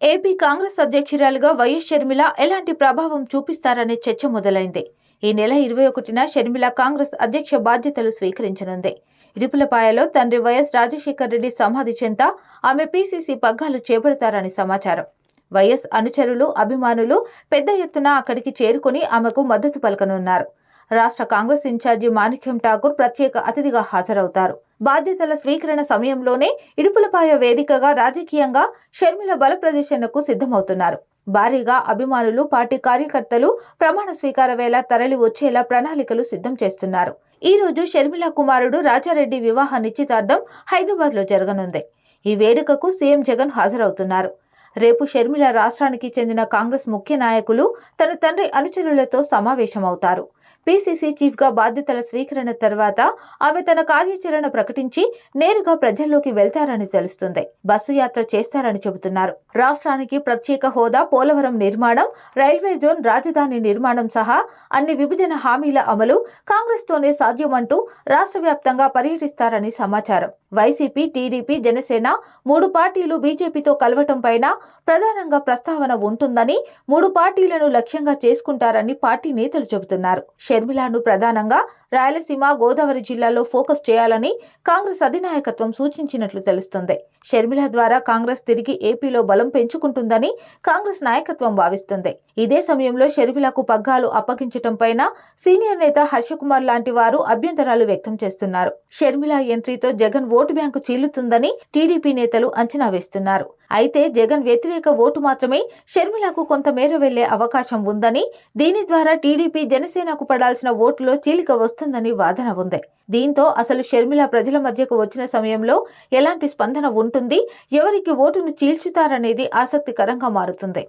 AP Congress అధ్యక్షురాలుగా YS Sharmila ఎలాంటి ప్రభావం చూపిస్తారనే చర్చ మొదలైంది. ఈ నెల ఇరవై ఒకటిన షర్మిల కాంగ్రెస్ అధ్యక్ష బాధ్యతలు స్వీకరించనుంది. ఇడుపులపాయలో తండ్రి వైఎస్ రాజశేఖర్ రెడ్డి సమాధి చెంత ఆమె పీసీసీ పగ్గాలు చేపడతారని సమాచారం. వైఎస్ అనుచరులు అభిమానులు పెద్ద ఎత్తున అక్కడికి చేరుకుని ఆమెకు మద్దతు పలకనున్నారు. రాష్ట్ర కాంగ్రెస్ ఇన్ఛార్జి మాణిక్యం ఠాకూర్ ప్రత్యేక అతిథిగా హాజరవుతారు. బాధ్యతల స్వీకరణ సమయంలోనే ఇడుపులపాయ వేదికగా రాజకీయంగా షర్మిల బల ప్రదర్శనకు సిద్ధమవుతున్నారు. భారీగా అభిమానులు పార్టీ కార్యకర్తలు ప్రమాణ స్వీకార వేళ తరలి వచ్చేలా ప్రణాళికలు సిద్ధం చేస్తున్నారు. ఈ రోజు షర్మిల కుమారుడు రాజారెడ్డి వివాహ నిశ్చితార్థం హైదరాబాద్లో జరగనుంది. ఈ వేడుకకు సీఎం జగన్ హాజరవుతున్నారు. రేపు షర్మిల రాష్ట్రానికి చెందిన కాంగ్రెస్ ముఖ్య నాయకులు తన తండ్రి అనుచరులతో సమావేశమవుతారు. పీసీసీ చీఫ్గా బాధ్యతల స్వీకరణ తర్వాత ఆమె తన కార్యాచరణ ప్రకటించి నేరుగా ప్రజల్లోకి వెళ్తారని తెలుస్తుంది. బస్సు యాత్ర చేస్తారని చెబుతున్నారు. రాష్ట్రానికి ప్రత్యేక హోదా పోలవరం నిర్మాణం రైల్వే జోన్ రాజధాని నిర్మాణం సహా అన్ని విభజన హామీల అమలు కాంగ్రెస్ తోనే సాధ్యమంటూ రాష్ట్ర వ్యాప్తంగా పర్యటిస్తారని సమాచారం. వైసీపీ టీడీపీ జనసేన మూడు పార్టీలు బీజేపీతో కలవటం పైన ప్రధానంగా ప్రస్తావన ఉంటుందని మూడు పార్టీలను లక్ష్యంగా చేసుకుంటారని పార్టీ నేతలు చెబుతున్నారు. షర్మిలాను ప్రధానంగా రాయలసీమ గోదావరి జిల్లాలో ఫోకస్ చేయాలని కాంగ్రెస్ అధినాయకత్వం సూచించినట్లు తెలుస్తుంది. షర్మిల ద్వారా కాంగ్రెస్ తిరిగి ఏపీలో బలం పెంచుకుంటుందని కాంగ్రెస్ నాయకత్వం భావిస్తుంది. ఇదే సమయంలో షర్మిలకు పగ్గాలు అప్పగించటం పైన సీనియర్ నేత హర్షకుమార్ లాంటి వారు అభ్యంతరాలు వ్యక్తం చేస్తున్నారు. షర్మిల ఎంట్రీతో జగన్ ఓటు బ్యాంకు చీలుతుందని టీడీపీ నేతలు అంచనా వేస్తున్నారు. అయితే జగన్ వ్యతిరేక ఓటు మాత్రమే షర్మిలకు కొంతమేర వెళ్ళే అవకాశం ఉందని దీని ద్వారా టీడీపీ జనసేనకు పడాల్సిన ఓటులో చీలిక వస్తుందని వాదన ఉంది. దీంతో అసలు షర్మిల ప్రజల మధ్యకు వచ్చిన సమయంలో ఎలాంటి స్పందన ఉంటుంది? ఎవరికి ఓటును చీల్చుతారనేది ఆసక్తికరంగా మారుతుంది.